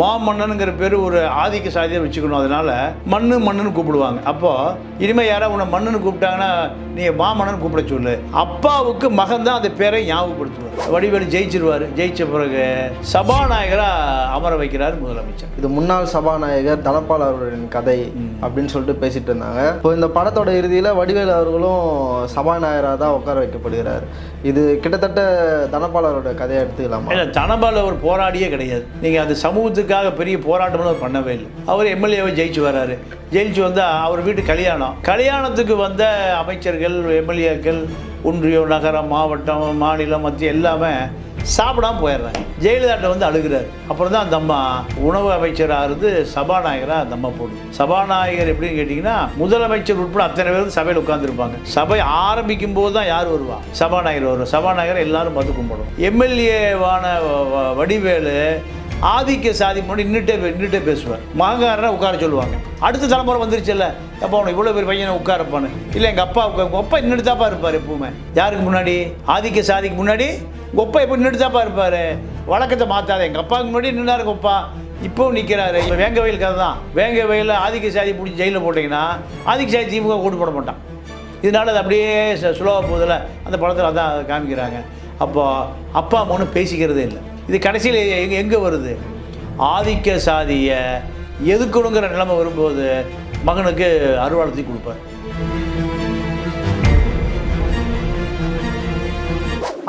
மாமன்னனுங்கிற பேர் ஒரு ஆதிக்க சாதியை வச்சுக்கணும். அதனால மண்ணு மண்ணுன்னு கூப்பிடுவாங்க. அப்போ இனிமேல் யாராவது உன்னை மண்ணுன்னு கூப்பிட்டாங்கன்னா நீ மாமன்னன் கூப்பிட சொல்லு. அப்பாவுக்கு மகன் தான் அந்த பேரை ஞாபகப்படுத்துவார். வடிவேலு ஜெயிச்சிருவார். ஜெயிச்ச பிறகு சபாநாயகராக அமர வைக்கிறார் முதலமைச்சர். இது முன்னாள் சபாநாயகர் தனபால் அவர்களின் கதை அப்படின்னு சொல்லிட்டு பேசிட்டு இருந்தாங்க. இப்போ இந்த படத்தோட இறுதியில் வடிவேலு அவர்களும் சபாநாயகராக தான் உட்கார வைக்கப்படுகிறார். இது கிட்டத்தட்ட தனபால் அவரோட கதையை எடுத்துக்கலாமா? தனபால் அவர் போராடியே கிடையாது. நீங்கள் அந்த அதுக்காக பெரிய போராட்டம்னு அவர் பண்ணவே இல்லை. அவர் எம்எல்ஏவை ஜெயிச்சு வர்றாரு. ஜெயிச்சு வந்தால் அவர் வீட்டு கல்யாணம். கல்யாணத்துக்கு வந்த அமைச்சர்கள் எம்எல்ஏக்கள் ஒன்றியம் நகரம் மாவட்டம் மாநிலம் மத்திய எல்லாமே சாப்பிடாம போயிடுறாங்க. ஜெயலலிதாட்ட வந்து அழுகிறார். அப்புறம் தான் அந்த அம்மா உணவு அமைச்சராக இருந்து சபாநாயகராக அந்த அம்மா போடுது சபாநாயகர் எப்படின்னு கேட்டிங்கன்னா முதலமைச்சர் உட்பட அத்தனை பேரும் சபையில் உட்காந்துருப்பாங்க சபை ஆரம்பிக்கும் போது தான் யார் வருவா? சபாநாயகர் வருவா சபாநாயகர் எல்லாரும் பார்த்து கும்பிடும் எம்எல்ஏவான வடிவேலு ஆதிக்க சாதி முன்னாடி நின்றுட்டே நின்றுட்டே பேசுவார். மகங்காரனை உட்கார சொல்லுவாங்க. அடுத்த தலைமுறை வந்துருச்சுல்ல. அப்போ அவனை இவ்வளோ பேர் பையனை உட்காரப்பான்னு. இல்லை எங்கள் அப்பா உட்கார் அப்பா நின்றுதாப்பா இருப்பார் எப்பவுமே. யாருக்கு முன்னாடி? ஆதிக்க சாதிக்கு முன்னாடி? உங்கள் அப்பா எப்போ நின்றுட்டு இருப்பார்? வழக்கத்தை மாற்றாத எங்கள் அப்பாவுக்கு முன்னாடி நின்றார் உங்க அப்பா. இப்போ நிற்கிறாரு இப்போ வேங்க வயல் கதை தான். வேங்க வயலில் ஆதிக்க சாதி பிடிச்சி ஜெயிலில் போட்டிங்கன்னா ஆதிக்க சாதி திமுக கூட்டு போட மாட்டான். இதனால அது அப்படியே சுலோவாக போதில் அந்த படத்தில் அதான் காமிக்கிறாங்க. அப்போ அப்பா அம்மா பேசிக்கிறதே இல்லை. இது கடைசியில் எங்கே எங்கே வருது? ஆதிக்க சாதியை எதுக்கணுங்கிற நிலைமை வரும்போது மகனுக்கு அருவாளத்தை கொடுப்பார்.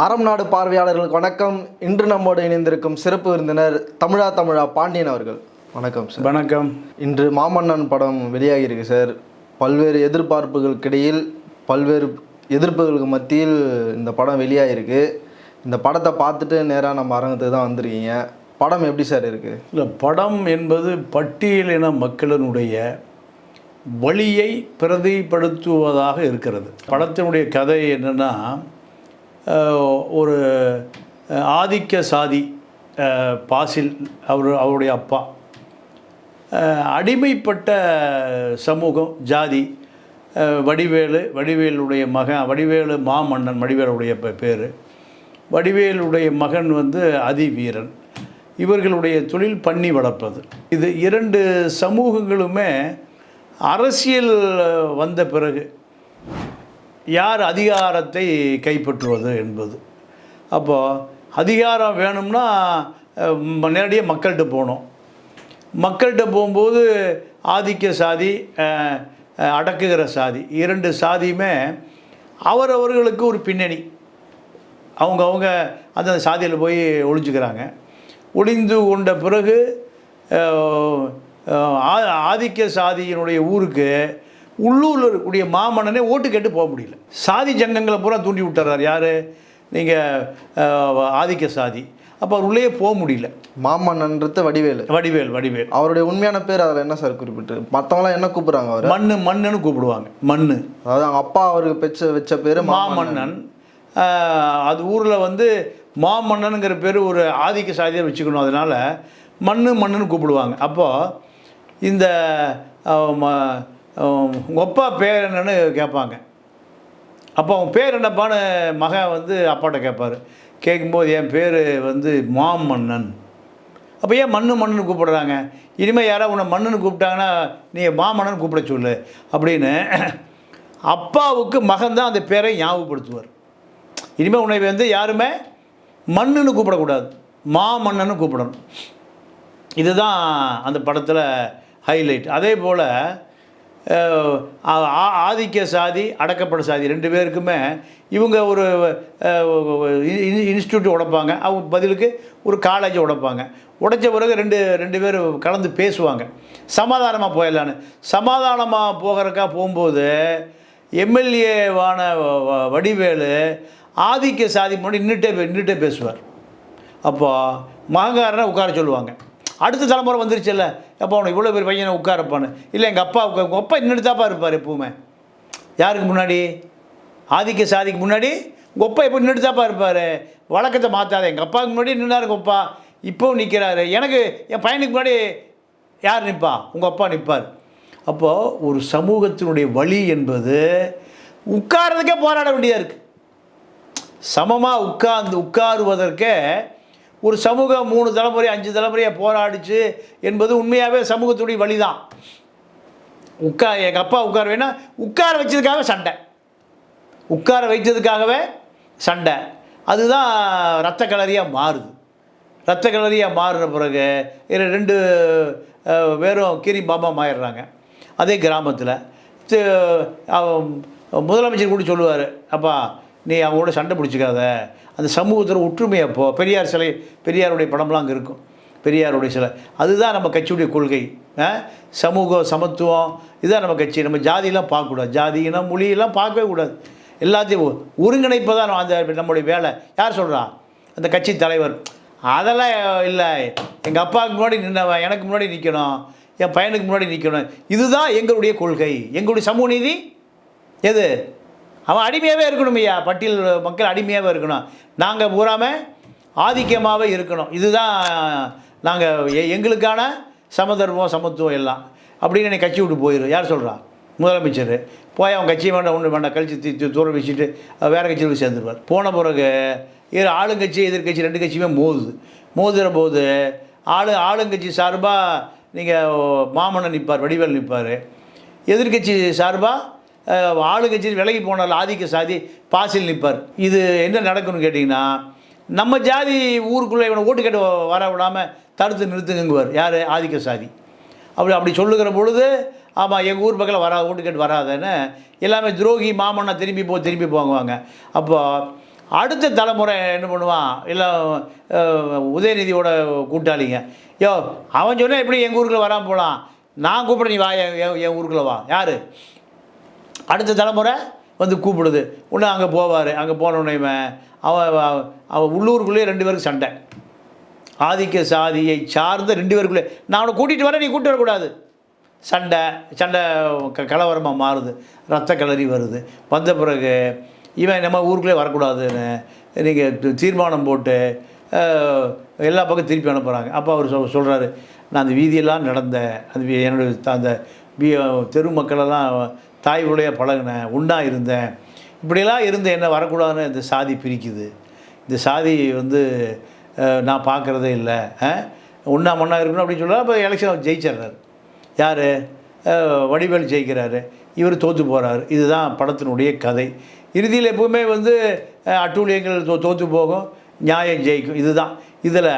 அறம் நாடு பார்வையாளர்களுக்கு வணக்கம். இன்று நம்மோடு இணைந்திருக்கும் சிறப்பு விருந்தினர் தமிழா தமிழா பாண்டியன் அவர்கள். வணக்கம் சார் வணக்கம். இன்று மாமன்னன் படம் வெளியாகியிருக்கு சார் பல்வேறு எதிர்பார்ப்புகளுக்கிடையில் பல்வேறு எதிர்ப்புகளுக்கு மத்தியில் இந்த படம் வெளியாகிருக்கு இந்த படத்தை பார்த்துட்டு நேராக நம்ம அரங்கத்துக்கு தான் வந்திருக்கீங்க. படம் எப்படி சார் இருக்குது இல்லை படம் என்பது பட்டியலின மக்களினுடைய வழியை பிரதிப்படுத்துவதாக இருக்கிறது. படத்தினுடைய கதை என்னென்னா ஒரு ஆதிக்க சாதி பாசில் அவர் அவருடைய அப்பா. அடிமைப்பட்ட சமூகம் ஜாதி வடிவேலு வடிவேலுடைய மகன் வடிவேலு மாமன்னன் வடிவேலுடைய பேர். வடிவேலுடைய மகன் வந்து அதிவீரன். இவர்களுடைய தொழில் பண்ணி வளர்ப்பது. இது இரண்டு சமூகங்களுமே அரசியல் வந்த பிறகு யார் அதிகாரத்தை கைப்பற்றுவது என்பது. அப்போது அதிகாரம் வேணும்னா நேரடியாக மக்கள்கிட்ட போகணும். மக்கள்கிட்ட போகும்போது ஆதிக்க சாதி அடக்குகிற சாதி. இரண்டு சாதியுமே அவரவர்களுக்கு ஒரு பின்னணி. அவங்க அவங்க அந்த சாதியில் போய் ஒளிஞ்சுக்கிறாங்க. ஒளிந்து கொண்ட பிறகு ஆதிக்க சாதியினுடைய ஊருக்கு உள்ளூரில் இருக்கக்கூடிய மாமன்னனே ஓட்டு கேட்டு போக முடியல. சாதி ஜங்கங்களை பூரா தூண்டி விட்டுறார் யார்? நீங்கள் ஆதிக்க சாதி. அப்போ அவர் உள்ளே போக முடியல. மாமன்னன்றது வடிவேலு. வடிவேல் வடிவேல். அவருடைய உண்மையான பேர் அதில் என்ன சார் குறிப்பிட்டு? மற்றவங்களாம் என்ன கூப்பிடுறாங்க அவர்? மண்ணு மண்ணுன்னு கூப்பிடுவாங்க. மண்ணு. அதாவது அவங்க அப்பா அவருக்கு பெச்ச வச்ச பேர் மாமன்னன். அது ஊரில் வந்து மாமன்னனுங்கிற பேர் ஒரு ஆதிக்க சாதியாக வச்சுக்கணும் அதனால் மண்ணு மண்ணுன்னு கூப்பிடுவாங்க. அப்போது இந்த ஒப்பா பேர் என்னன்னு கேட்பாங்க. அப்போ அவன் பேர் என்னப்பான்னு மகன் வந்து அப்பாட்ட கேட்பார். கேட்கும்போது என் பேர் வந்து மாமன்னன். அப்போ ஏன் மண்ணு மண்ணுன்னு கூப்பிடுறாங்க? இனிமேல் யாராவது உன்னை மண்ணுன்னு கூப்பிட்டாங்கன்னா நீ மாமன்னன் கூப்பிட சொல்லு அப்படின்னு. அப்பாவுக்கு மகன் தான் அந்த பேரை ஞாபகப்படுத்துவார். இனிமேல் உன்னை வந்து யாருமே மண்ணுன்னு கூப்பிடக்கூடாது. மாமன்னன்னு கூப்பிடணும். இதுதான் அந்த படத்தில் ஹைலைட் அதே போல் ஆதிக்க சாதி அடக்கப்பட்ட சாதி ரெண்டு பேருக்குமே இவங்க ஒரு இன்ஸ்டியூட் உடைப்பாங்க. அவங்க பதிலுக்கு ஒரு காலேஜ் உடைப்பாங்க. உடைச்ச பிறகு ரெண்டு ரெண்டு பேர் கலந்து பேசுவாங்க. சமாதானமாக போயிடலான்னு. சமாதானமாக போகிறக்கா போகும்போது எம்எல்ஏவான வடிவேலு ஆதிக்க சாதி முன்னாடி நின்றுட்டே நின்றுட்டே பேசுவார். அப்போ மகங்காரனை உட்கார சொல்லுவாங்க. அடுத்த தலைமுறை வந்துருச்சுல்ல அப்போ அவனை இவ்வளோ பேர் பையனை உட்காரப்பான்னு. இல்லை எங்கள் அப்பா உட்கா உங்கள் அப்பா நின்றுட்டு இருப்பார் எப்பவுமே. யாருக்கு முன்னாடி? ஆதிக்க சாதிக்கு முன்னாடி? உங்கள் அப்பா எப்போ நின்றுட்டு இருப்பார்? வழக்கத்தை மாற்றாத எங்கள் அப்பாவுக்கு முன்னாடி நின்னார் உங்கள் அப்பா. இப்போவும் நிற்கிறாரு எனக்கு என் பையனுக்கு முன்னாடி யார் நிற்பா உங்கள் அப்பா நிற்பார் அப்போது ஒரு சமூகத்தினுடைய வழி என்பது உட்கார்றதுக்கே போராட வேண்டியதாக இருக்குது சமமாக உட்கார்ந்து உட்காருவதற்கே ஒரு சமூகம் மூணு தலைமுறை அஞ்சு தலைமுறையாக போராடிச்சு என்பது உண்மையாகவே சமூகத்துடைய வழி தான் உட்கா எங்கள் அப்பா உட்கார வேணா உட்கார வச்சதுக்காக சண்டை. உட்கார வைத்ததுக்காகவே சண்டை. அதுதான் ரத்த கலரியாக மாறுது. ரத்த கலரியாக மாறின பிறகு இதில் ரெண்டு வேறும் கிரி கீரி பாம்பா மாறிடுறாங்க. அதே கிராமத்தில். முதலமைச்சர் கூட சொல்லுவார் அப்பா நீ அவங்களோட சண்டை பிடிச்சிக்காத. அந்த சமூகத்தில் ஒற்றுமையை போ. பெரியார் சிலை பெரியாருடைய படம்லாம் அங்கே இருக்கும். பெரியாருடைய சிலை. அதுதான் நம்ம கட்சியுடைய கொள்கை. ஆ? சமூகம் சமத்துவம் இதுதான் நம்ம கட்சி. நம்ம ஜாதியெல்லாம் பார்க்கக்கூடாது. ஜாதி இனம் மொழியெல்லாம் பார்க்கவே கூடாது. எல்லாத்தையும் ஒ- ஒருங்கிணைப்பதான் அந்த நம்முடைய வேலை. யார் சொல்கிறா அந்த கட்சி தலைவர். அதெல்லாம் இல்லை. எங்கள் அப்பாவுக்கு முன்னாடி நின்னவன் எனக்கு முன்னாடி நிற்கணும் என் பையனுக்கு முன்னாடி நிற்கணும் இதுதான் எங்களுடைய கொள்கை. எங்களுடைய சமூக நீதி. எது? அவன் அடிமையாகவே இருக்கணும் ஐயா. பட்டியல் மக்கள் அடிமையாகவே இருக்கணும். நாங்கள் பூராம ஆதிக்கமாகவே இருக்கணும். இதுதான் நாங்கள் எங்களுக்கான சமதர்மம் சமத்துவம் எல்லாம். அப்படின்னு என்னை கட்சி விட்டு போயிடும் யார் சொல்கிறா முதலமைச்சர். போய் அவன் கட்சி வேண்டாம் ஒன்று வேண்டாம். கழிச்சு தி- தூர தூரம் வச்சுட்டு வேறு கட்சியில் போய் சேர்ந்துருவார். போன பிறகு இது ஆளுங்கட்சி எதிர்க்கட்சி ரெண்டு கட்சியுமே மோதுது. மோதுகிற போது ஆளு ஆளுங்கட்சி சார்பாக நீங்கள் மாமன்னன் நிற்பார் வடிவேல் நிற்பார் எதிர்க்கட்சி சார்பாக ஆளுங்கட்சி விலகி போனால் ஆதிக்க சாதி பாசில் நிற்பார். இது என்ன நடக்கும்னு கேட்டிங்கன்னா நம்ம ஜாதி ஊருக்குள்ளே இவனை ஓட்டு கேட்டு வர விடாமல் தடுத்து நிறுத்துங்குவார் யார்? ஆதிக்க சாதி. அப்படி அப்படி சொல்லுகிற பொழுது ஆமாம் எங்கள் ஊர் பக்கத்தில் வரா ஓட்டு கேட்டு வராதுன்னு எல்லாமே துரோகி மாமன்னா திரும்பி போ திரும்பி போங்குவாங்க அப்போ அடுத்த தலைமுறை என்ன பண்ணுவான்? எல்லாம் உதயநிதியோட கூட்டாளிங்க. யோ அவன் சொன்னால் எப்படி எங்கள் ஊருக்குள்ளே வராமல் போகலாம் நான் கூப்பிட நீ வா என் என் வா. யார்? அடுத்த தலைமுறை வந்து கூப்பிடுது. உன்னை அங்கே போவார். அங்கே போனோடனே அவன் அவன் உள்ளூருக்குள்ளேயே ரெண்டு பேருக்கு சண்டை. ஆதிக்க சாதியை சார்ந்த ரெண்டு பேருக்குள்ளே. நான் அவனை கூட்டிகிட்டு வரேன் நீ கூப்பிட்டு வரக்கூடாது. சண்டை சண்டை க கலவரமாக மாறுது. ரத்த கலரி வருது. வந்த பிறகு இவன் நம்ம ஊருக்குள்ளே வரக்கூடாதுன்னு நீங்கள் தீர்மானம் போட்டு எல்லா பக்கம் திருப்பி அனுப்புகிறாங்க அப்போ அவர் சொல் சொல்கிறாரு நான் அந்த வீதியெல்லாம் நடந்தேன். அந்த என்னுடைய அந்த வீ தெரு மக்களெல்லாம் தாய் உடைய பழகினேன் உண்டா இருந்தேன். இப்படிலாம் இருந்து என்ன வரக்கூடாதுன்னு இந்த சாதி பிரிக்குது. இந்த சாதி வந்து நான் பார்க்குறதே இல்லை. உண்ணா மண்ணா இருக்கணும் அப்படின்னு சொல்கிறார் அப்போ எலெக்ஷன் ஜெயிச்சிடுறாரு. யார்? வடிவேல் ஜெயிக்கிறாரு. இவர் தோற்று போகிறார் இதுதான் படத்தினுடைய கதை. இறுதியில் எப்பவுமே வந்து அட்டூழியங்கள் தோ தோற்று போகும். நியாயம் ஜெயிக்கும். இதுதான். இதில்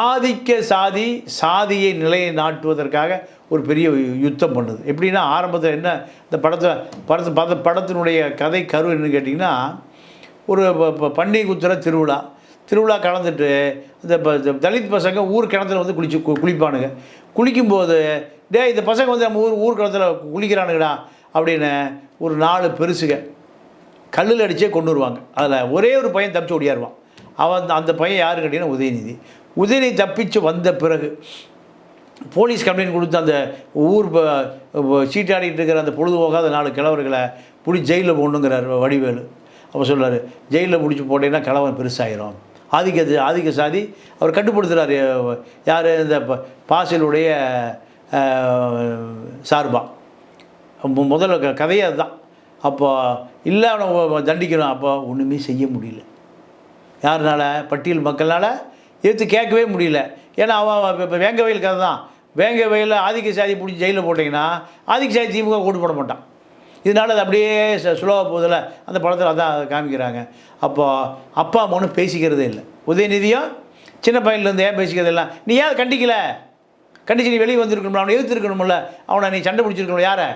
ஆதிக்க சாதி சாதியை நிலையை நாட்டுவதற்காக ஒரு பெரிய யுத்தம் பண்ணுது. எப்படின்னா ஆரம்பத்தில் என்ன இந்த படத்தை படத்து பத படத்தினுடைய கதை கரு என்னன்னு கேட்டிங்கன்னா ஒரு ப- ப- பண்டிகை குத்துற திருவிழா. திருவிழா கலந்துட்டு இந்த ப- தலித் பசங்க ஊர் கிணத்துல வந்து குளிச்சு கு- குளிப்பானுங்க. குளிக்கும்போது டேய் இந்த பசங்க வந்து நம்ம ஊர் ஊர் கிணத்துல குளிக்கிறானுங்கடா அப்படின்னு ஒரு நாலு பெருசுக கல்லில் அடித்தே கொண்டு வருவாங்க. அதில் ஒரே ஒரு பையன் தப்பிச்சு ஓடியாருவான். அவன் அந்த பையன் யாரு கேட்டிங்கன்னா உதயநிதி. உதயநிதி தப்பிச்சு வந்த பிறகு போலீஸ் கம்ப்ளைண்ட் கொடுத்து அந்த ஊர் ப- சீட்டாடிட்டு இருக்கிற அந்த பொழுதுபோகாத நாலு கிழவர்களை பிடிச்சி ஜெயிலில் போடணுங்கிறார் வடிவேலு. அப்போ சொல்கிறார் ஜெயிலில் பிடிச்சி போட்டீங்கன்னா கிழவன் பெருசாயிரும். ஆதிக்க ஆதிக்க சாதி அவர் கட்டுப்படுத்துகிறார் யார்? இந்த ப- பாசிலுடைய சார்பா. முதல்ல க- கதையே அதுதான். அப்போ இல்லை அவனை தண்டிக்கிறோம். அப்போ ஒன்றுமே செய்ய முடியல. யாருனால? பட்டியல் மக்களால் எடுத்து கேட்கவே முடியல. ஏன்னா அவன் இப்போ வேங்க வயல் கதை தான் வேங்க வயலில் ஆதிக்க சாதி பிடிச்சி ஜெயிலில் போட்டிங்கன்னா ஆதிக்க சாதி திமுக கூட்டு போட மாட்டான். இதனால அது அப்படியே சுலோவாக போதில் அந்த படத்தில் அதான் காமிக்கிறாங்க. அப்போ அப்பா அம்மா ஒன்றும் பேசிக்கிறதே இல்லை. உதயநிதியும் சின்ன பையன்லேருந்து ஏன் பேசிக்கிறது இல்லை? நீ ஏன் கண்டிக்கல? கண்டிச்சு நீ வெளியே வந்திருக்கணும்ல அவனை எதிர்த்துருக்கணும்ல. அவனை நீ சண்டை பிடிச்சிருக்கணும் யாரை?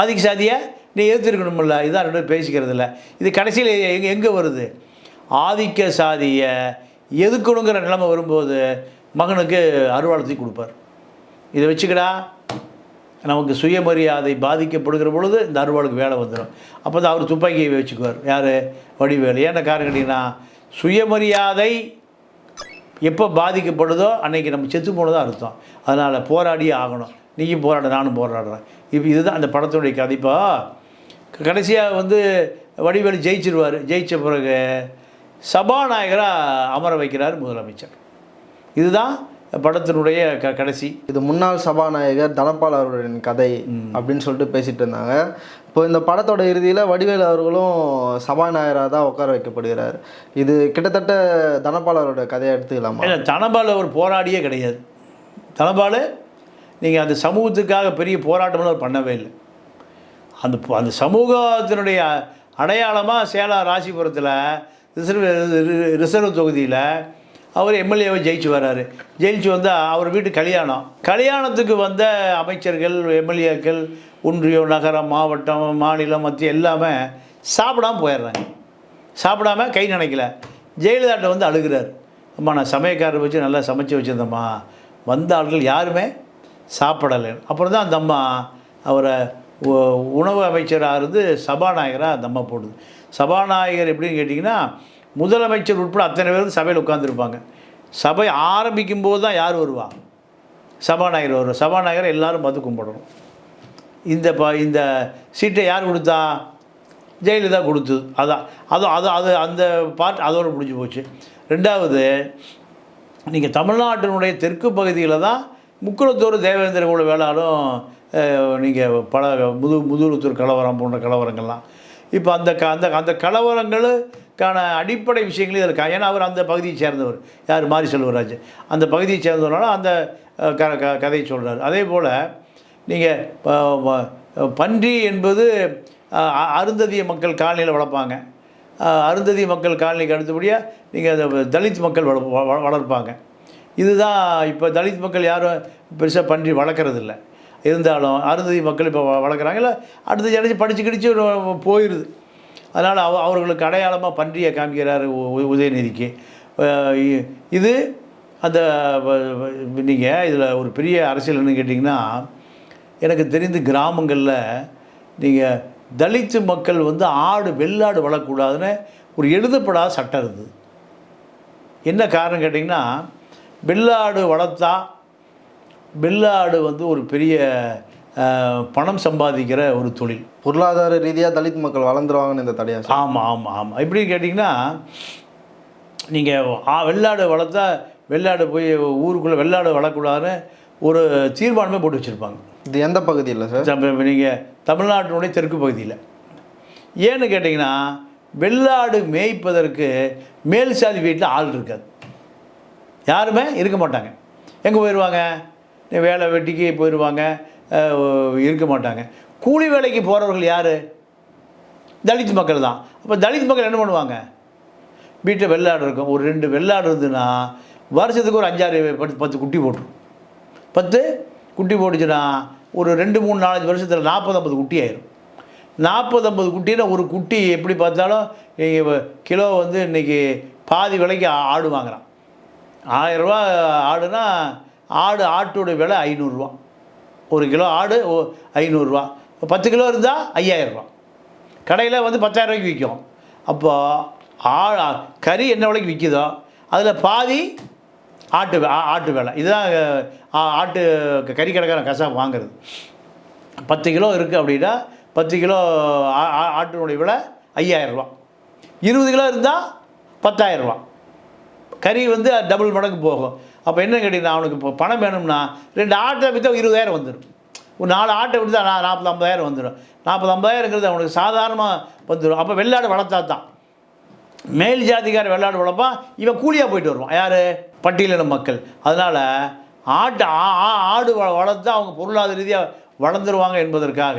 ஆதிக்க சாதியை நீ எதிர்த்துருக்கணும்ல. இதான் ரெண்டு பேசிக்கிறதில்ல பேசிக்கிறது இல்லை. இது கடைசியில் எங்கே எங்கே வருது? ஆதிக்க சாதியை எதுக்கணுங்கிற நிலைமை வரும்போது மகனுக்கு அருவாளத்தை கொடுப்பார். இதை வச்சுக்கடா நமக்கு சுயமரியாதை பாதிக்கப்படுகிற பொழுது இந்த அருவாளுக்கு வேலை வந்துடும். அப்போ தான் அவர் துப்பாக்கியை வச்சுக்குவார். யார்? வடிவேலு. ஏன்னா காரணம் கேட்டிங்கன்னா சுயமரியாதை எப்போ பாதிக்கப்படுதோ அன்னைக்கு நம்ம செத்து போனதாக அர்த்தம். அதனால் போராடியே ஆகணும். நீயும் போராட நானும் போராடுறேன். இப்போ இதுதான் அந்த படத்துடைய கதைப்பா கடைசியாக வந்து வடிவேலு ஜெயிச்சிருவார். ஜெயித்த பிறகு சபாநாயகராக அமர வைக்கிறார் முதலமைச்சர். இதுதான் படத்தினுடைய க கடைசி. இது முன்னாள் சபாநாயகர் தனபால் அவர்களின் கதை அப்படின்னு சொல்லிட்டு பேசிட்டு இருந்தாங்க. இப்போ இந்த படத்தோட இறுதியில் வடிவேலு அவர்களும் சபாநாயகராக தான் உட்கார வைக்கப்படுகிறார். இது கிட்டத்தட்ட தனபால் அவரோட கதையை எடுத்துக்கலாமா? இல்லை தனபால் அவர் போராடியே கிடையாது. தனபால் நீங்கள் அந்த சமூகத்துக்காக பெரிய போராட்டம்னு அவர் பண்ணவே இல்லை. அந்த அந்த சமூகத்தினுடைய அடையாளமாக சேலம் ராசிபுரத்தில் ரிசர்வ் ரிசர்வ் தொகுதியில் அவர் எம்எல்ஏவை ஜெயிச்சு வர்றாரு ஜெயிச்சு வந்தால் அவர் வீட்டு கல்யாணம். கல்யாணத்துக்கு வந்த அமைச்சர்கள் எம்எல்ஏக்கள் ஒன்றியம் நகரம் மாவட்டம் மாநிலம் மத்திய எல்லாமே சாப்பிடாம போயிடுறாங்க. சாப்பிடாம கை நினைக்கல. ஜெயலலிதாட்ட வந்து அழுகிறார். அம்மா நான் சமயக்காரர் வச்சு நல்லா சமைச்சு வச்சுருந்தம்மா. வந்த ஆட்கள் யாருமே சாப்பிடலை. அப்புறம் தான் அந்த அம்மா அவரை உணவு அமைச்சராக இருந்து சபாநாயகராக அந்த அம்மா போடுது. சபாநாயகர் எப்படின்னு கேட்டிங்கன்னா முதலமைச்சர் உட்பட அத்தனை பேரும் சபையில் உட்காந்துருப்பாங்க சபை ஆரம்பிக்கும் போது தான் யார் வருவா? சபாநாயகர் வருவார். சபாநாயகர் எல்லாரும் பார்த்து கும்பிடணும். இந்த ப இந்த சீட்டை யார் கொடுத்தா? ஜெயலலிதா கொடுத்தது. அதான் அது அது அது அந்த பார்ட் அதோட முடிஞ்சு போச்சு. ரெண்டாவது நீங்கள் தமிழ்நாட்டினுடைய தெற்கு பகுதியில் தான் முக்குளத்தூர் தேவேந்திர குல வேளாளும் நீங்கள் பல முது முதுகுளத்தூர் கலவரம் போன்ற கலவரங்கள்லாம். இப்போ அந்த க அந்த அந்த கலவரங்கள் கலவரங்களுக்கான அடிப்படை விஷயங்களையும் இருக்கா ஏன்னா அவர் அந்த பகுதியை சேர்ந்தவர். யார்? மாரி செல்வராஜ் அந்த பகுதியை சேர்ந்தவரால அந்த க க கதையை சொல்கிறார் அதே போல் நீங்கள் பன்றி என்பது அ- அருந்ததிய மக்கள் காலனியில் வளர்ப்பாங்க. அருந்ததி மக்கள் காலனிக்கு அடுத்தபடியாக நீங்கள் அந்த தலித் மக்கள் வள வ- வளர்ப்பாங்க. இதுதான் இப்போ தலித் மக்கள் யாரும் பெருசாக பன்றி வளர்க்குறதில்ல. இருந்தாலும் அருந்ததி மக்கள் இப்போ வ- வளர்க்குறாங்க. இல்லை அடுத்த ஜனச்சு படித்து கிடிச்சு போயிடுது அதனால் அவ அவர்களுக்கு அடையாளமாக பன்றியை காமிக்கிறார் உ- உதயநிதிக்கு. இது அந்த நீங்கள் இதில் ஒரு பெரிய அரசியல்னு கேட்டிங்கன்னா எனக்கு தெரிந்து கிராமங்களில் நீங்கள் தலித்து மக்கள் வந்து ஆடு வெள்ளாடு வளரக்கூடாதுன்னு ஒரு எழுதப்படாத சட்டம் இருந்தது. என்ன காரணம் கேட்டிங்கன்னா வெள்ளாடு வளர்த்தா வெள்ளாடு வந்து ஒரு பெரிய பணம் சம்பாதிக்கிற ஒரு தொழில். பொருளாதார ரீதியாக தலித் மக்கள் வளர்ந்துருவாங்கன்னு இந்த தடையா சார்? ஆமாம் ஆமாம் ஆமாம் எப்படின்னு கேட்டிங்கன்னா நீங்கள் வெள்ளாடு வளர்த்தா வெள்ளாடு போய் ஊருக்குள்ளே வெள்ளாடு வளரக்கூடாதுன்னு ஒரு தீர்மானமே போட்டு வச்சுருப்பாங்க. இது எந்த பகுதியில் சார்? நீங்கள் தமிழ்நாட்டினுடைய தெற்கு பகுதியில். ஏன்னு கேட்டிங்கன்னா வெள்ளாடு மேய்ப்பதற்கு மேல் சாதி வீட்டில் ஆள் இருக்காது. யாருமே இருக்க மாட்டாங்க. எங்கே போயிடுவாங்க வேலை வெட்டிக்கு போயிடுவாங்க இருக்க மாட்டாங்க. கூலி வேலைக்கு போகிறவர்கள் யார்? தலித் மக்கள் தான். அப்போ தலித் மக்கள் என்ன பண்ணுவாங்க? வீட்டில் வெள்ளாடு இருக்கும். ஒரு ரெண்டு வெள்ளாடு இருந்துன்னா வருஷத்துக்கு ஒரு அஞ்சாறு பத்து பத்து குட்டி போட்டுரும். பத்து குட்டி போட்டுச்சுன்னா ஒரு ரெண்டு மூணு நாலஞ்சு வருஷத்தில் நாற்பது ஐம்பது குட்டி ஆயிரும். நாற்பது ஐம்பது குட்டினா ஒரு குட்டி எப்படி பார்த்தாலும் கிலோ வந்து இன்றைக்கி பாதி விலைக்கு ஆ- ஆடு வாங்குறான். ஆயிரரூவா ஆடுனா ஆடு ஆட்டோட விலை ஐநூறுரூவா ஒரு கிலோ ஆடு ஓ- ஐநூறுரூவா பத்து கிலோ இருந்தால் ஐயாயிரரூவா. கடையில் வந்து பத்தாயிரரூவாய்க்கு விற்கும் அப்போ ஆ கறி என்ன விலைக்கு விற்கிதோ அதில் பாதி ஆட்டு ஆ- ஆட்டு வேலை. இதுதான் ஆட்டு க- கறி கடைக்காரன் கசாப் வாங்குறது. பத்து கிலோ இருக்குது அப்படின்னா பத்து கிலோ ஆ- ஆட்டினுடைய விலை ஐயாயிரரூவா. இருபது கிலோ இருந்தால் பத்தாயிரரூவா. கறி வந்து டபுள் மடங்கு போகும். அப்போ என்ன கேட்டிங்கன்னா அவனுக்கு இப்போ பணம் வேணும்னா ரெண்டு ஆட்டை விற்றா இருபதாயிரம் வந்துடும் ஒரு நாலு ஆட்டை விட்டு நான் நாற்பது ஐம்பதாயிரம் வந்துடும் நாற்பது ஐம்பதாயிரங்கிறது அவனுக்கு சாதாரணமாக வந்துடும் அப்போ வெள்ளாடு வளர்த்தா தான் மேல் ஜாதிக்கார வெள்ளாடு வளர்ப்பான் இவன் கூலியாக போயிட்டு வருவான். யார்? பட்டியலின மக்கள். அதனால் ஆட்டு ஆ- ஆ- ஆடு வளர்த்து அவங்க பொருளாதார ரீதியாக வளர்ந்துருவாங்க என்பதற்காக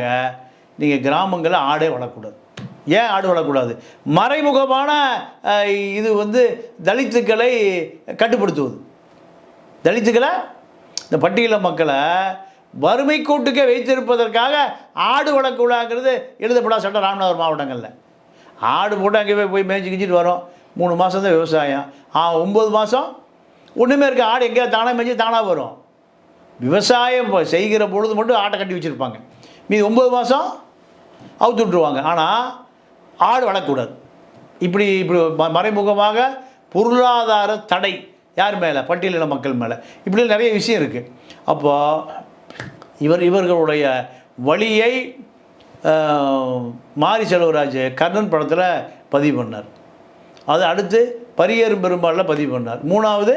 நீங்கள் கிராமங்களில் ஆடே வளரக்கூடாது ஏன் ஆடு வளரக்கூடாது? மறைமுகமான இது வந்து தலித்துக்களை கட்டுப்படுத்துவது. தலித்துக்களை? இந்த பட்டியல மக்களை வறுமை கோட்டுக்கே வைத்திருப்பதற்காக ஆடு வளர்க்கூடாங்கிறது எழுதப்படாத சட்டம் ராமநாதபுரம் மாவட்டங்களில். ஆடு போட்டு அங்கே போய் போய் மேய்ச்சி கிஞ்சிட்டு வரோம். மூணு மாதம் தான் விவசாயம். ஆ ஒம்பது மாதம் ஒன்றுமே இருக்க. ஆடு எங்கேயாவது தானாக மேய்ச்சி தானாக வரும். விவசாயம் இப்போ செய்கிற பொழுது மட்டும் ஆட்டை கட்டி வச்சுருப்பாங்க. மீதி ஒம்பது மாதம் அவுத்து விட்ருவாங்க ஆனால் ஆடு வளரக்கூடாது இப்படி இப்படி ம- மறைமுகமாக பொருளாதார தடை யார் மேலே? பட்டியலின மக்கள் மேலே. இப்படி நிறைய விஷயம் இருக்குது அப்போ இவர் இவர்களுடைய வழியை மாரி செல்வராஜ் கர்ணன் படத்தில் பதிவு பண்ணார். அது அடுத்து பரியேறும் பெரும்பாலில் பதிவு பண்ணார். மூணாவது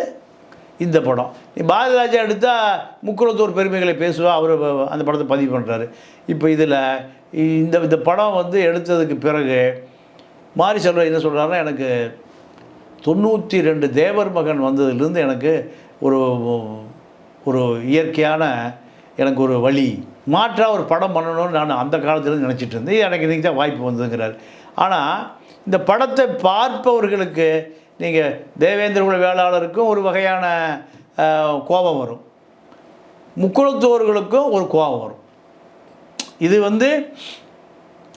இந்த படம். பாரதிராஜா எடுத்தால் முக்குளத்தூர் பெருமைகளை பேசுவா அவர் அந்த படத்தை பதிவு பண்ணுறாரு இப்போ இதில் இந்த இந்த படம் வந்து எடுத்ததுக்கு பிறகு மாரி செல்வராஜ் என்ன சொல்கிறாருன்னா எனக்கு தொண்ணூற்றி ரெண்டு தேவர் மகன் வந்ததுலேருந்து எனக்கு ஒரு ஒரு இயற்கையான எனக்கு ஒரு வழி மாற்றாக ஒரு படம் பண்ணணும்னு நான் அந்த காலத்துலேருந்து நினச்சிட்டு இருந்தேன். எனக்கு இன்றைக்கி தான் வாய்ப்பு வந்ததுங்கிறார். ஆனால் இந்த படத்தை பார்ப்பவர்களுக்கு நீங்கள் தேவேந்திர குல வேளாளருக்கும் ஒரு வகையான கோபம் வரும். முக்குளத்தோர்களுக்கும் ஒரு கோபம் வரும். இது வந்து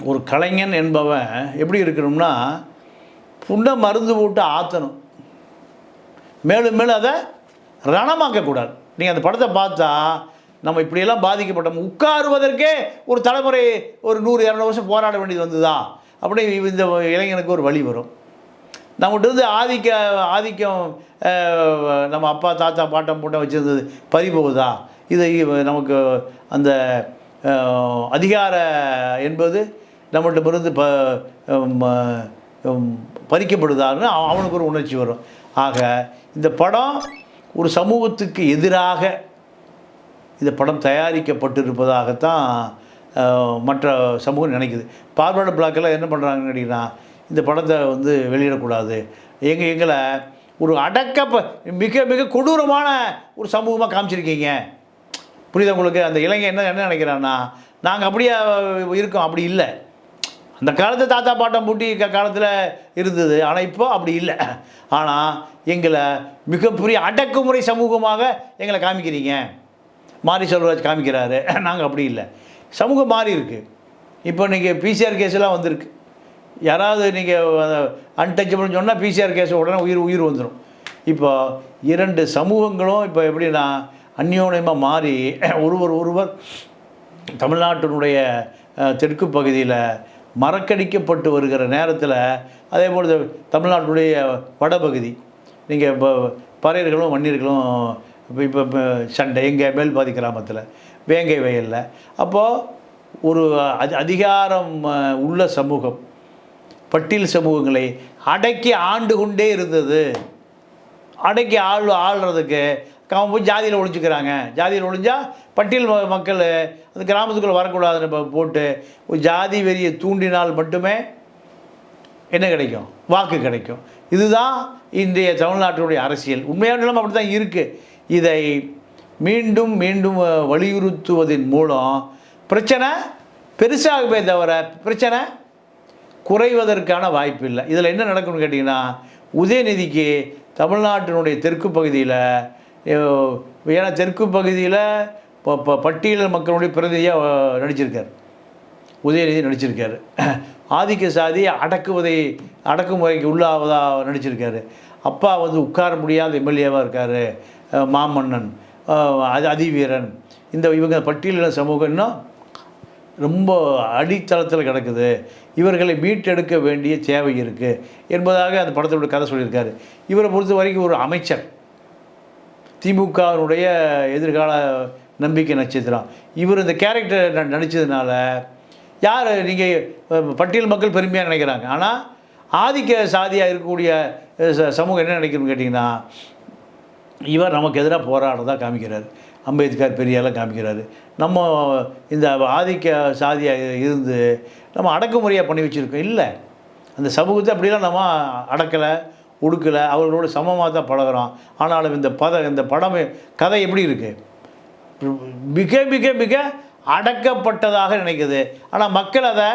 ஒரு கலைஞன் என்பவன் எப்படி இருக்கணும்னா புண்ணை மருந்து போட்டு ஆற்றணும் மேலும் மேலும் அதை ரணமாக்கக்கூடாது நீங்கள் அந்த படத்தை பார்த்தா நம்ம இப்படியெல்லாம் பாதிக்கப்பட்டோம் உட்காருவதற்கே ஒரு தலைமுறை ஒரு நூறு இரநூறு வருஷம் போராட வேண்டியது வந்ததா? அப்படி இந்த இளைஞனுக்கு ஒரு வழி வரும். நம்மகிட்ட இருந்து ஆதிக்க ஆதிக்கம் நம்ம அப்பா தாத்தா பாட்டம் பூட்டம் வச்சிருந்தது பறிபோகுதா? இதை இது நமக்கு அந்த அதிகார என்பது நம்மகிட்ட இருந்து ப உம், பறிக்கப்படுதான்னு அவனுக்கு ஒரு உணர்ச்சி வரும். ஆக இந்த படம் ஒரு சமூகத்துக்கு எதிராக இந்த படம் தயாரிக்கப்பட்டிருப்பதாகத்தான் மற்ற சமூகம் நினைக்குது. பார்வர்டு பிளாக்கெல்லாம் என்ன பண்ணுறாங்கன்னு கேட்டிங்கன்னா இந்த படத்தை வந்து வெளியிடக்கூடாது. எங்கள் எங்களை ஒரு அடக்க மிக மிக கொடூரமான ஒரு சமூகமாக காமிச்சிருக்கீங்க. புரியுது உங்களுக்கு? அந்த இளைஞன் என்ன என்ன நினைக்கிறான்னா நாங்கள் அப்படியே இருக்கோம். அப்படி இல்லை. அந்த காலத்து தாத்தா பாட்டம் பூட்டி க காலத்தில் இருந்தது. ஆனால் இப்போ அப்படி இல்லை. ஆனால் எங்களை மிகப்பெரிய அடக்குமுறை சமூகமாக எங்களை காமிக்கிறீங்க. மாரி செல்வராஜ் காமிக்கிறாரு. நாங்கள் அப்படி இல்லை. சமூகம் மாறி இருக்குது இப்போ நீங்கள் பிசிஆர் கேஸ்லாம் வந்திருக்கு. யாராவது நீங்கள் அன்டச்சபிள்னு சொன்னால் பிசிஆர் கேஸ் உடனே உயிர் உயிர் வந்துடும் இப்போ இரண்டு சமூகங்களும் இப்போ எப்படின்னா அந்யோன்யமாக மாறி ஒருவர் ஒருவர் தமிழ்நாட்டினுடைய தெற்கு பகுதியில் மறக்கடிக்கப்பட்டு வருகிற நேரத்தில் அதே போல் தமிழ்நாட்டுடைய வடபகுதி நீங்கள் இப்போ பறையர்களும் வன்னியர்களும் இப்போ இப்போ சண்டை எங்கள் மேல்பாதி கிராமத்தில் வேங்கை வயலில். அப்போது ஒரு அதி அதிகாரம் உள்ள சமூகம் பட்டியல் சமூகங்களை அடக்கி ஆண்டு கொண்டே இருந்தது. அடக்கி ஆள் ஆள்றதுக்கு அவன் போய் ஜாதியில் ஒழிஞ்சுக்கிறாங்க. ஜாதியில் ஒழிஞ்சால் பட்டியல் ம- மக்கள் அந்த கிராமத்துக்குள்ளே வரக்கூடாதுன்னு போட்டு ஒரு ஜாதி வெறியை தூண்டினால் மட்டுமே என்ன கிடைக்கும்? வாக்கு கிடைக்கும். இதுதான் இன்றைய தமிழ்நாட்டினுடைய அரசியல். உண்மையான நிலம் அப்படி தான் இருக்குது இதை மீண்டும் மீண்டும் வலியுறுத்துவதன் மூலம் பிரச்சனை பெருசாகவே தவிர பிரச்சனை குறைவதற்கான வாய்ப்பு இல்லை. இதில் என்ன நடக்கும்னு கேட்டிங்கன்னா உதயநிதிக்கு தமிழ்நாட்டினுடைய தெற்கு பகுதியில் ஏன்னா தெற்கு பகுதியில் ப ப பட்டியல் மக்களுடைய பிரதிநிதியாக நடிச்சிருக்கார். உதயநிதி நடிச்சிருக்காரு. ஆதிக்க சாதி அடக்குவதை அடக்குமுறைக்கு உள்ளாவதாக நடிச்சிருக்காரு. அப்பா வந்து உட்கார முடியாத எம்எல்ஏவாக இருக்கார். மாமன்னன் அது அதிவீரன். இந்த இவங்க பட்டியலின சமூகம் இன்னும் ரொம்ப அடித்தளத்தில் கிடக்குது. இவர்களை மீட்டெடுக்க வேண்டிய தேவை இருக்குது என்பதாக அந்த படத்தோட கதை சொல்லியிருக்காரு. இவரை பொறுத்த வரைக்கும் ஒரு அமைச்சர். திமுகவினுடைய எதிர்கால நம்பிக்கை நட்சத்திரம். இவர் இந்த கேரக்டர் நடித்ததுனால யார் நீங்கள் பட்டியல் மக்கள் பெருமையாக நினைக்கிறாங்க. ஆனால் ஆதிக்க சாதியாக இருக்கக்கூடிய ச- சமூகம் என்ன நினைக்கணும்னு கேட்டிங்கன்னா இவர் நமக்கு எதிராக போராடுறதா காமிக்கிறார். அம்பேத்கர் பெரியாலாம் காமிக்கிறாரு. நம்ம இந்த ஆதிக்க சாதியாக இருந்து நம்ம அடக்குமுறையாக பண்ணி வச்சுருக்கோம். இல்லை. அந்த சமூகத்தை அப்படிலாம் நம்ம அடக்கலை ஒடுக்கலை அவர்களோட சமமாக தான் பழகுறோம். ஆனாலும் இந்த பத இந்த படம் கதை எப்படி இருக்குது மிக மிக மிக அடக்கப்பட்டதாக நினைக்குது. ஆனால் மக்கள் அதை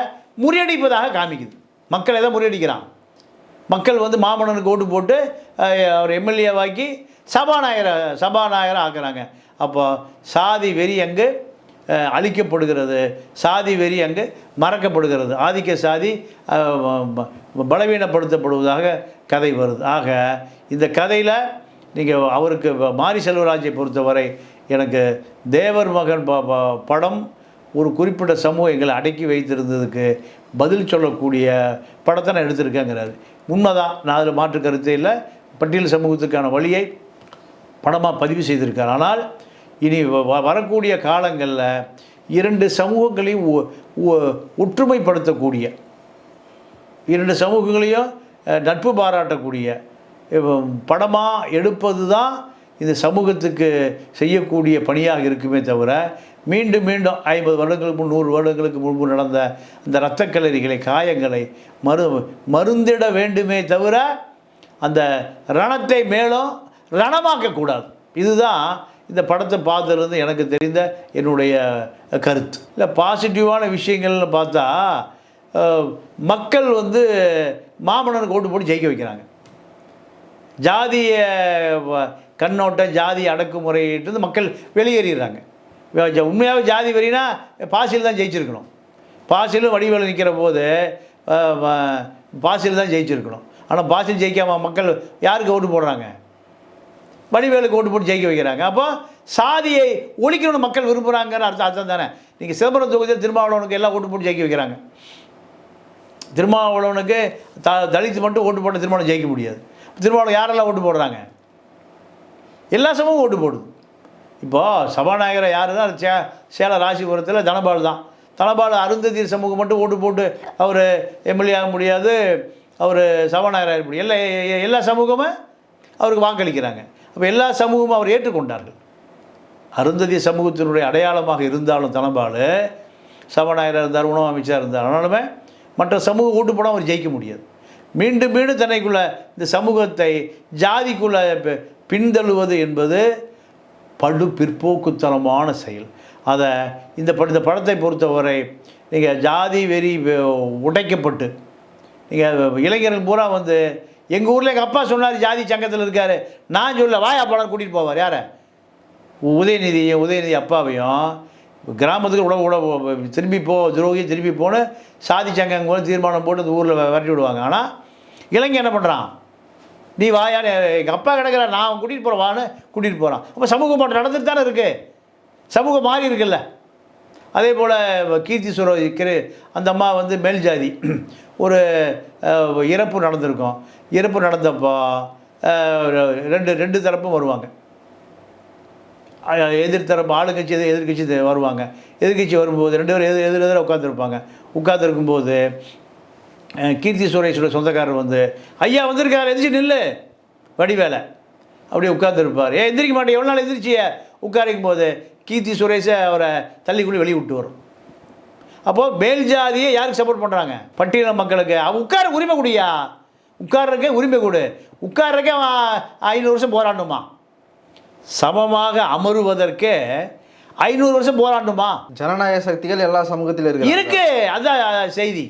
முறியடிப்பதாக காமிக்குது. மக்கள் எதை முறியடிக்கிறான்? மக்கள் வந்து மாமன்னனுக்கு ஓட்டு போட்டு அவர் எம்எல்ஏவாக்கி சபாநாயகரை சபாநாயகரை ஆக்குறாங்க. அப்போ சாதி வெறி அங்கு அழிக்கப்படுகிறது. சாதி வெறி அங்கு மறக்கப்படுகிறது. ஆதிக்க சாதி பலவீனப்படுத்தப்படுவதாக கதை வருது. ஆக இந்த கதையில் நீங்கள் அவருக்கு வ- மாரி செல்வராஜை பொறுத்தவரை எனக்கு தேவர் மகன் ப- படம் ஒரு குறிப்பிட்ட சமூகம் எங்களை அடக்கி வைத்திருந்ததுக்கு பதில் சொல்லக்கூடிய படத்தை நான் எடுத்திருக்கேங்கிறாரு. உண்மைதான் நான் அதில் மாற்று கருத்தே இல்லை. பட்டியல் சமூகத்துக்கான வழியை படமாக பதிவு செய்திருக்கார். ஆனால் இனி வ- வ- வரக்கூடிய காலங்களில் இரண்டு சமூகங்களையும் ஒ- ஒற்றுமைப்படுத்தக்கூடிய இரண்டு சமூகங்களையும் நட்பு பாராட்டக்கூடிய படமாக எடுப்பது தான் இந்த சமூகத்துக்கு செய்யக்கூடிய பணியாக இருக்குமே தவிர மீண்டும் மீண்டும் ஐம்பது வருடங்களுக்கு முன் நூறு வருடங்களுக்கு முன்பு நடந்த அந்த இரத்தக்களரிகளை காயங்களை மரு மருந்திட வேண்டுமே தவிர அந்த ரணத்தை மேலும் ரணமாக்கக்கூடாது இதுதான் இந்த படத்தை பார்த்துருந்து எனக்கு தெரிந்த என்னுடைய கருத்து. இல்லை பாசிட்டிவான விஷயங்கள்னு பார்த்தா மக்கள் வந்து மாமன்னனுக்கு ஓட்டு போட்டு ஜெயிக்க வைக்கிறாங்க. ஜாதிய வ- கண்ணோட்டம் ஜாதி அடக்குமுறையிட்டிருந்து மக்கள் வெளியேறிடுறாங்க. உண்மையாகவே ஜாதி வெறினா பாசியில் தான் ஜெயிச்சிருக்கணும். பாசியிலும் வடிவேலு நிற்கிற போது பாசியில் தான் ஜெயிச்சிருக்கணும். ஆனால் பாசியில் ஜெயிக்காம மக்கள் யாருக்கு ஓட்டு போடுறாங்க? வடிவேலுக்கு ஓட்டு போட்டு ஜெயிக்க வைக்கிறாங்க. அப்போ சாதியை ஒழிக்கணும்னு மக்கள் விரும்புகிறாங்கன்னு அர்த்தம் அர்த்தம் தானே? நீங்கள் சிதம்பரம் தொகுதியில் திருமாவளவனுக்கு எல்லாம் ஓட்டு போட்டு ஜெயிக்க வைக்கிறாங்க. திருமாவளவனுக்கு த தலித்து மட்டும் ஓட்டு போட்டு திருமணம் ஜெயிக்க முடியாது. திருமாவளவன் யாரெல்லாம் ஓட்டு போடுறாங்க? எல்லா சமூகம் ஓட்டு போடுது. இப்போது சபாநாயகரை யார் தான் சே சேலம் ராசிபுரத்தில் தனபால் தான். தனபால் அருந்ததி சமூகம் மட்டும் ஓட்டு போட்டு அவர் எம்எல்ஏ ஆக முடியாது அவர் சபாநாயகர் ஆக முடியும் எல்லா எல்லா சமூகமும் அவருக்கு வாக்களிக்கிறாங்க. அப்போ எல்லா சமூகமும் அவர் ஏற்றுக்கொண்டார்கள். அருந்ததி சமூகத்தினுடைய அடையாளமாக இருந்தாலும் தனபால் சபாநாயகராக இருந்தார் உணவு அமைச்சராக இருந்தார் ஆனாலுமே மற்ற சமூக கூட்டு போனால் அவர் ஜெயிக்க முடியாது. மீண்டும் மீண்டும் தன்னைக்குள்ள இந்த சமூகத்தை ஜாதிக்குள்ளே பின்தள்ளுவது என்பது படு பிற்போக்குத்தனமான செயல். அதை இந்த பட இந்த படத்தை பொறுத்தவரை நீங்கள் ஜாதி வெறி உடைக்கப்பட்டு நீங்கள் இளைஞர்கள் பூரா வந்து எங்கள் ஊரில் எங்கள் அப்பா சொன்னார் ஜாதி சங்கத்தில் இருக்கார். நான் சொல்ல வாயா படம் கூட்டிகிட்டு போவார். யாரை? உதயநிதியும் உதயநிதி அப்பாவையும் கிராமத்துக்கு உடம்பு உடம்பு திரும்பி போ துரோகி திரும்பி போன்னு சாதி சங்கம் கூட தீர்மானம் போட்டு இந்த ஊரில் விரட்டி விடுவாங்க. ஆனால் இளைஞன் என்ன பண்ணுறான் நீ வாயா எங்கள் அப்பா கிடக்கிற நான் கூட்டிகிட்டு போகிறேன் வான்னு கூட்டிகிட்டு போகிறான் அப்போ சமூக மாற்றம் நடந்துட்டு தானே இருக்குது சமூகம் மாறி இருக்குல்ல. அதே போல் கீர்த்தி சுரேஷ் கிரு அந்த அம்மா வந்து மேல் ஜாதி. ஒரு இறப்பு நடந்திருக்கும். இறப்பு நடந்தப்போ ரெண்டு ரெண்டு தரப்பும் வருவாங்க. எதிர்த்தரப்பு ஆளுங்கட்சி எதிர் எதிர்கட்சி வருவாங்க. எதிர்கட்சி வரும்போது ரெண்டு பேரும் எதிர் எதிர் எதிராக உட்காந்துருப்பாங்க உட்காந்துருக்கும்போது கீர்த்தி சுரேஷோட சொந்தக்காரர் வந்து ஐயா வந்திருக்காரு எந்திரிச்சு நில்லு. வடிவேலை. அப்படியே உட்காந்துருப்பார் ஏன் எந்திரிக்க மாட்டேன். எவ்வளோ நாள் எந்திரிச்சிய? உட்காரிக்கும் போது கீர்த்தி சுரேஷை அவரை தள்ளிக்குள்ளி வெளியே விட்டு வரும். அப்போது மேல் ஜாதியை யாருக்கு சப்போர்ட் பண்ணுறாங்க பட்டியல மக்களுக்கு. அவ உட்கார உரிமை கொடுயா? உட்கார்றக்கே உரிமை கொடு. உட்கார்றக்கே அவன் ஐநூறு வருஷம் போராடணுமா? சமமாக அமருவதற்கே ஐநூறு வருஷம் போராடணுமா? ஜனநாயக சக்திகள் எல்லா சமூகத்திலும் இருக்கு இருக்கு. அதான் செய்தி.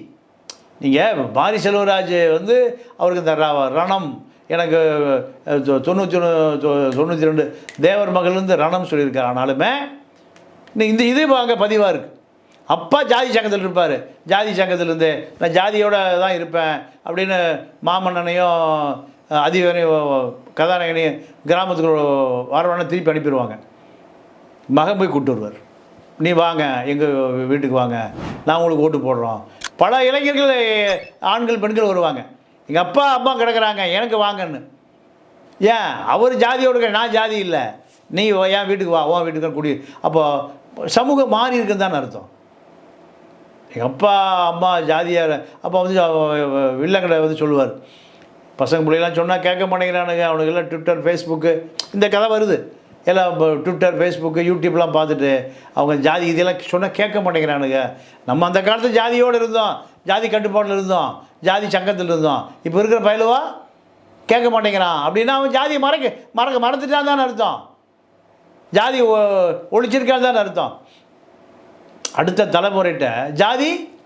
நீங்கள் மாரி செல்வராஜ் வந்து அவருக்கு இந்த ரணம். எனக்கு தொண்ணூற்றி ஒன்று தொண்ணூற்றி ரெண்டு தேவர் மகள்லேருந்து ரணம் சொல்லியிருக்காரு. ஆனாலுமே இந்த- இந்த இது அங்கே பதிவாக இருக்குது அப்பா ஜாதி சங்கத்தில் இருப்பார். ஜாதி சங்கத்திலேருந்து நான் ஜாதியோடு தான் இருப்பேன் அப்படின்னு மாமன்னனையும் அதிபரையும் கதாநாயகனையும் கிராமத்துக்குள்ள வரவன திருப்பி அனுப்பிடுவாங்க மகன் போய் கூப்பிட்டு வருவார். நீ வாங்க எங்கள் வீட்டுக்கு வாங்க. நான் உங்களுக்கு ஓட்டு போடுறோம். பல இளைஞர்கள் ஆண்கள் பெண்கள் வருவாங்க. எங்கள் அப்பா அம்மா கிடக்குறாங்க எனக்கு வாங்கன்னு. ஏன்? அவர் ஜாதியோடு நான் ஜாதி இல்லை. நீ என் வீட்டுக்கு வா உன் வீட்டுக்கு குடி. அப்போ சமூகம் மாறி இருக்குன்னு தானே அர்த்தம். எங்கள் அப்பா அம்மா ஜாதியார் அப்போ வந்து வில்லங்கடை வந்து சொல்லுவார். பசங்க பிள்ளைலாம் சொன்னால் கேட்க மாட்டேங்கிறானுங்க. அவனுக்கு எல்லாம் ட்விட்டர் ஃபேஸ்புக்கு இந்த கதை வருது. எல்லாம் இப்போ ட்விட்டர் ஃபேஸ்புக்கு யூடியூப்லாம் பார்த்துட்டு அவங்க ஜாதி இதெல்லாம் சொன்னால் கேட்க மாட்டேங்கிறானுங்க. நம்ம அந்த காலத்து ஜாதியோடு இருந்தோம். ஜாதி கட்டுப்பாட்டில் இருந்தோம். ஜாதி சங்கத்தில் இருந்தோம். இப்போ இருக்கிற பயலுவா கேட்க மாட்டேங்கிறான். அப்படின்னா அவன் ஜாதியை மறக்க மறக்க மறந்துட்டான் தானே அர்த்தம். ஜாதி ஒ- ஒழிச்சிருக்கான்னு தானே அர்த்தம். அடுத்த தலைமுறைகிட்ட ஜாதி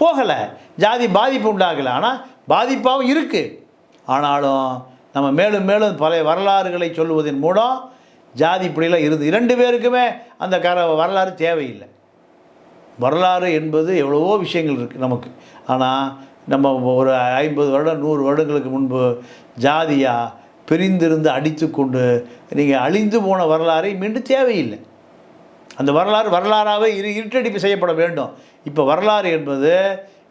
போகலை. ஜாதி பாதிப்பு உண்டாகலை. ஆனால் பாதிப்பாகவும் இருக்குது ஆனாலும் நம்ம மேலும் மேலும் பழைய வரலாறுகளை சொல்லுவதன் மூலம் ஜாதி இப்படிலாம் இருந்து இரண்டு பேருக்குமே அந்த கர வரலாறு தேவையில்லை. வரலாறு என்பது எவ்வளவோ விஷயங்கள் இருக்குது நமக்கு. ஆனால் நம்ம ஒரு ஐம்பது வருடம் நூறு வருடங்களுக்கு முன்பு ஜாதியாக பிரிந்திருந்து அடித்து கொண்டு நீங்கள் அழிந்து போன வரலாறை மீண்டும் தேவையில்லை. அந்த வரலாறு வரலாறாகவே இரு இருட்டடிப்பு செய்யப்பட வேண்டும். இப்போ வரலாறு என்பது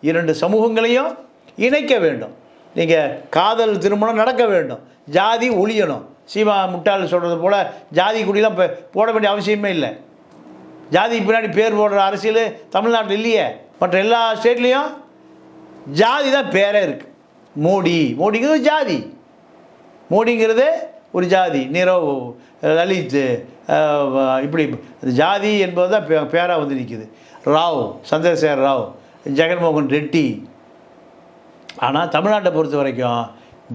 இரண்டு சமூகங்களையும் இணைக்க வேண்டும். நீங்கள் காதல் திருமணம் நடக்க வேண்டும். ஜாதி ஒழியணும். சீமா முட்டாள் சொல்கிறது போல் ஜாதி குடிலாம் இப்போ போட வேண்டிய அவசியமே இல்லை. ஜாதி பின்னாடி பேர் போடுற அரசியல் தமிழ்நாட்டில் இல்லையே. மற்ற எல்லா ஸ்டேட்லேயும் ஜாதி தான் பேரே இருக்குது மோடி. மோடிங்கிறது ஜாதி. மோடிங்கிறது ஒரு ஜாதி. நிரவ் லலித் இப்படி. இந்த ஜாதி என்பது தான் பே பேராக வந்து நிற்கிது ராவ் சந்திரசேகர் ராவ் ஜெகன்மோகன் ரெட்டி. ஆனால் தமிழ்நாட்டை பொறுத்த வரைக்கும்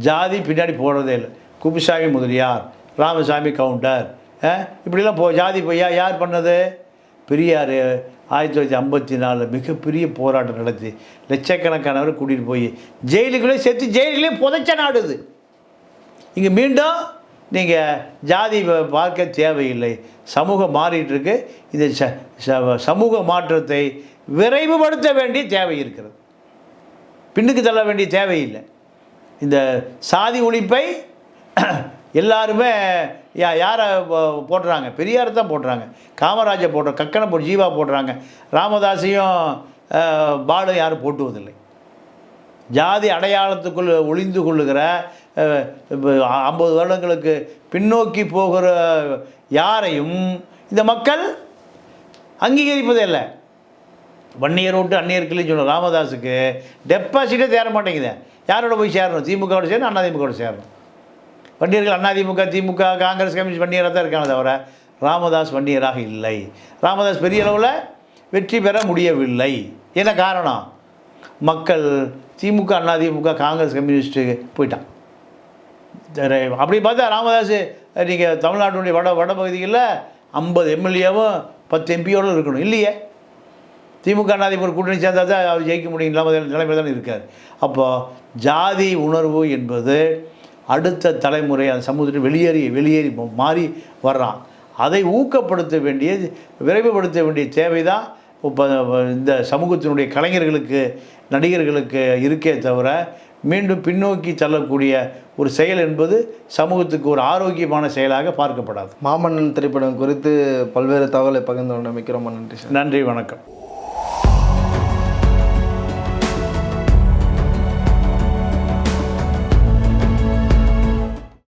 ஜாதி பின்னாடி போடுறதே இல்லை. குப்புசாமி முதலியார் ராமசாமி கவுண்டர் இப்படிலாம் போ ஜாதி பொய்யா யார் பண்ணது? பெரியார் ஆயிரத்தி தொள்ளாயிரத்தி ஐம்பத்தி நாலில் மிகப்பெரிய போராட்டம் நடத்தி லட்சக்கணக்கானவர் கூட்டிகிட்டு போய் ஜெயிலுக்குள்ளே சேர்த்து ஜெயிலுக்குள்ளே புதைச்ச நாடு இது இங்கே மீண்டும் நீங்கள் ஜாதி பார்க்க தேவையில்லை. சமூகம் மாறிட்டுருக்கு. இந்த ச ச- சமூக மாற்றத்தை விரைவுபடுத்த வேண்டிய தேவை இருக்கிறது. பின்னுக்கு தள்ள வேண்டிய தேவையில்லை. இந்த சாதி ஒழிப்பை எல்லாருமே யா யாரை போடுறாங்க பெரியார் தான் போடுறாங்க காமராஜை போடுற கக்கனை போட்டு ஜீவா போடுறாங்க ராமதாஸையும் பாலும் யாரும் போட்டுவதில்லை. ஜாதி அடையாளத்துக்குள் ஒளிந்து கொள்ளுகிற ஐம்பது வருடங்களுக்கு பின்னோக்கி போகிற யாரையும் இந்த மக்கள் அங்கீகரிப்பதே இல்லை. வன்னியர் விட்டு அந்நியர் கிளி சொன்ன ராமதாஸுக்கு. டெபாசிட்டே தேர மாட்டேங்குது. யாரோட போய் சேரணும்? திமுகவோட சேரணும்? அதிமுகவோட சேரணும்? வண்டியர்கள் அதிமுக திமுக காங்கிரஸ் கம்யூனிஸ்ட் வண்டியராக தான் இருக்காங்க தவிர ராமதாஸ் வண்டியராக இல்லை. ராமதாஸ் பெரிய அளவில் வெற்றி பெற முடியவில்லை. என்ன காரணம்? மக்கள் திமுக அதிமுக காங்கிரஸ் கம்யூனிஸ்ட்டு போயிட்டான் அப்படி பார்த்தா ராமதாஸ் நீங்கள் தமிழ்நாட்டினுடைய வட வடபகுதிகளில் ஐம்பது எம்எல்ஏவும் பத்து எம்பியோடு இருக்கணும். இல்லையே? திமுக அதிமுக கூட்டணி சேர்ந்தால் தான் அவர் ஜெயிக்க முடியும். இல்லாமல் நிலைமை தானே இருக்கார். அப்போது ஜாதி உணர்வு என்பது அடுத்த தலைமுறை அந்த சமூகத்தில் வெளியேறி வெளியேறி மாறி வர்றான். அதை ஊக்கப்படுத்த வேண்டிய விரைவுபடுத்த வேண்டிய தேவை தான் இப்போ இந்த சமூகத்தினுடைய கலைஞர்களுக்கு நடிகர்களுக்கு இருக்கே தவிர மீண்டும் பின்னோக்கி தள்ளக்கூடிய ஒரு செயல் என்பது சமூகத்துக்கு ஒரு ஆரோக்கியமான செயலாக பார்க்கப்படாது. மாமன்னன் திரைப்படம் குறித்து பல்வேறு தகவலை பகிர்ந்து ரொம்ப நன்றி நன்றி வணக்கம்.